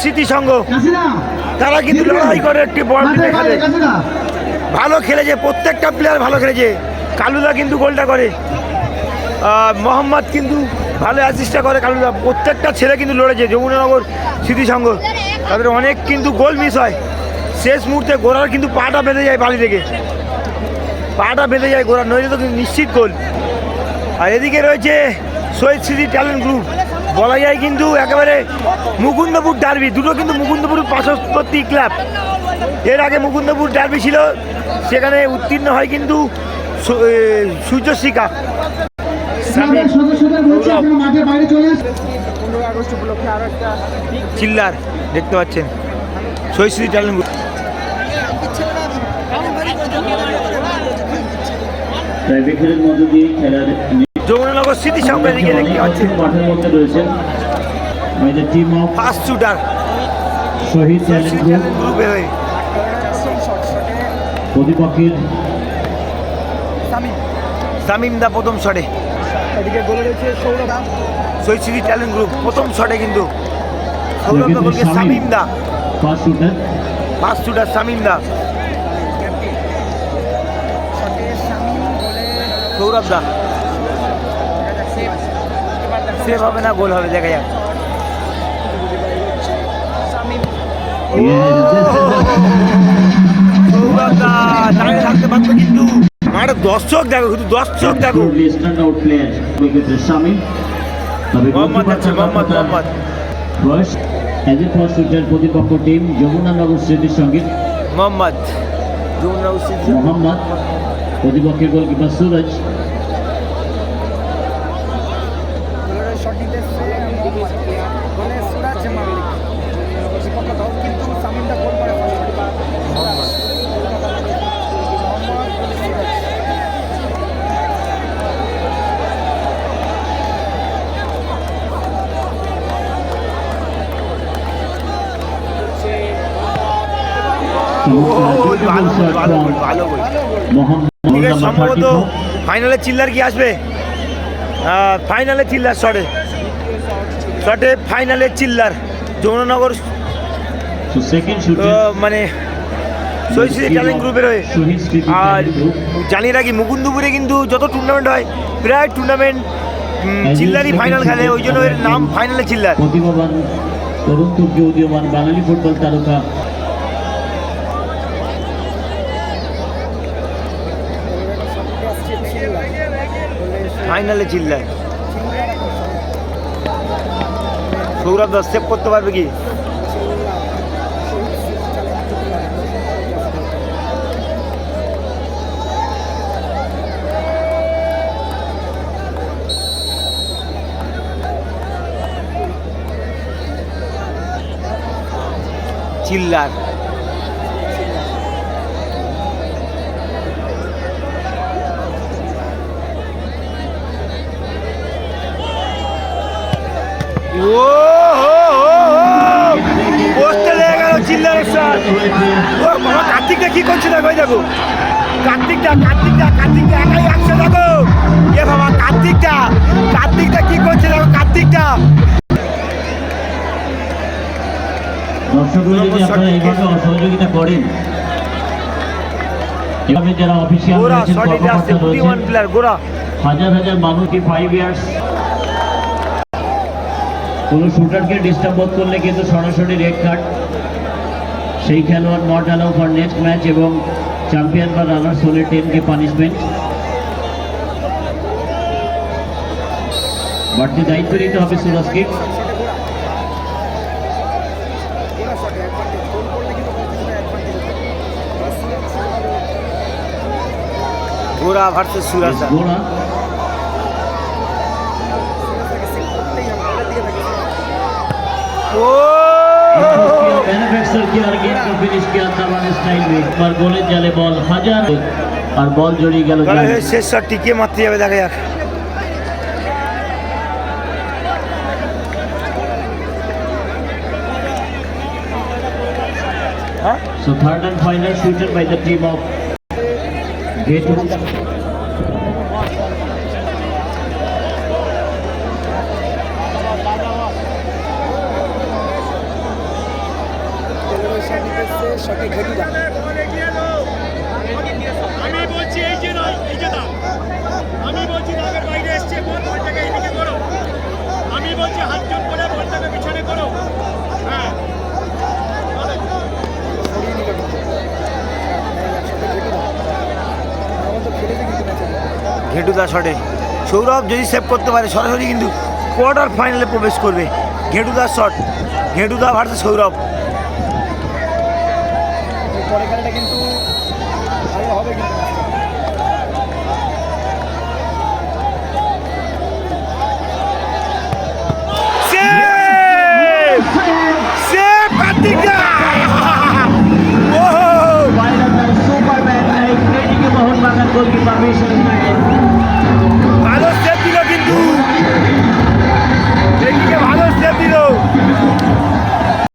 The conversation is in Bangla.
স্মৃতি সংঘ তারা কিন্তু লড়াই করে একটি বড় খেলে ভালো খেলেছে প্রত্যেকটা প্লেয়ার ভালো খেলেছে। কালুদা কিন্তু গোলটা করে। মোহাম্মদ কিন্তু ভালো অ্যাসিস্টটা করে কালুদা। প্রত্যেকটা ছেলে কিন্তু লড়েছে যমুনানগর স্মৃতি সংঘ তাদের অনেক কিন্তু গোল মিস হয়। শেষ মুহূর্তে গোড়ার কিন্তু পাটা বেঁধে যায় বাড়ি থেকে। পাটা বেঁধে যায় গোড়া নইলে তো কিন্তু নিশ্চিত গোল। আর এদিকে রয়েছে শহীদ স্মৃতি ট্যালেন্ট গ্রুপ বলা যায় কিন্তু একেবারে মুকুন্দপুর ডার্বি দুটো কিন্তু মুকুন্দপুর পার্শ্ববর্তী ক্লাব এর আগে মুকুন্দপুর ডার্বি ছিল সেখানে উত্তীর্ণ হয় কিন্তু সু- এ, সূর্যশিখা ক্লাবের সদস্যদের বলছি আপনারা মাঠের বাইরে চলে আসুন চিল্লার দেখতে পাচ্ছেন। গ্রুপ ট্রাইব্রেকারের মধ্য দিয়ে খেলার যমুনানগর স্মৃতি সংঘ এদিকে দেখতে of first shooter Shahid group. হয়ে। প্রতিপক্ষের তামিম দা প্রথম শটে এদিকে গোলে রয়েছে সৌরভ শহীদ স্মৃতি ট্যালেন্ট গ্রুপ প্রথম শটে কিন্তু। সৌরভ দা বলকে Samim da. First shooter Samim da. Sourav da. Save হবে না গোল হবে দেখা যাক। থাকতে পারতো কিন্তু মাঠে দর্শক দেখো শুধু দর্শক দেখো। স্ট্যান্ড আউট প্লেয়ার উইকেটের তবে মোহাম্মদ আছে মোহাম্মদ মোহাম্মদ। বয়স অ্যাজ এ ফার্স্ট শুটার প্রতিপক্ষ টিম যমুনানগর স্মৃতির সঙ্গে মোহাম্মদ। যমুনা স্মৃতি মোহাম্মদ। প্রতিপক্ষের গোলকিপার সুরজ। সম্ভবত ফাইনালে চিল্লার কি আসবে? ফাইনালে চিল্লার শটে। শটে ফাইনালে চিল্লার যমুনানগর মানে শহীদ ট্যালেন্ট গ্রুপের হয়ে। আর জানিয়ে রাখি মুকুন্দপুরে কিন্তু যত টুর্নামেন্ট হয় প্রায় টুর্নামেন্ট চিল্লারই ফাইনাল খেলে ওই জন্য এর নাম ফাইনালে চিল্লার। প্রতিভাবান তরুণ তুর্কি উদীয়মান বাঙালি ফুটবল তারকা। ফাইনালে চিল্লার সৌরভ দাস সেভ করতে পারবে কি? চিল্লার। ও! কার্তিকটা কি করছে দেখো দেখো। কার্তিকটা কার্তিকটা কার্তিকটা একাই একশো দেখো। এ বাবা কার্তিকটা কার্তিকটা কি করছে দেখো কার্তিকটা দর্শকরা যদি আপনারা এইভাবে অসহযোগিতা করেন এভাবে যারা অফিসিয়াল রয়েছেন শট এটা আসছে কর্মকর্তা রয়েছেন প্লেয়ার হাজার হাজার মানুষকে ফাইভ ইয়ার্স কোনো শুটারকে ডিস্টার্ব করলে কিন্তু সরাসরি রেড কার্ড সেই খেলোয়াড় not allow for next match এবং চ্যাম্পিয়ন বা রানার্স হলে টেন কে পানিশমেন্ট বাড়তি দায়িত্ব নিতে হবে সুরজকে। গোরা ভার্সেস সুরাসা গোড়া ও! Manufacture care game to finish care দাবান style উইক আর জালে বল হাজার। আর বল জড়িয়ে গেল শেষ শটটি কে মারতে যাবে দেখা যাক। So third and final shooter by the team of Gatewood. ঘেটুদা শটে। সৌরভ যদি সেভ করতে পারে সরাসরি কিন্তু কোয়ার্টার ফাইনালে প্রবেশ করবে। ঘেটুদার শট ঘেটুদা ভার্সেস সৌরভ। কিন্তু হবে Gold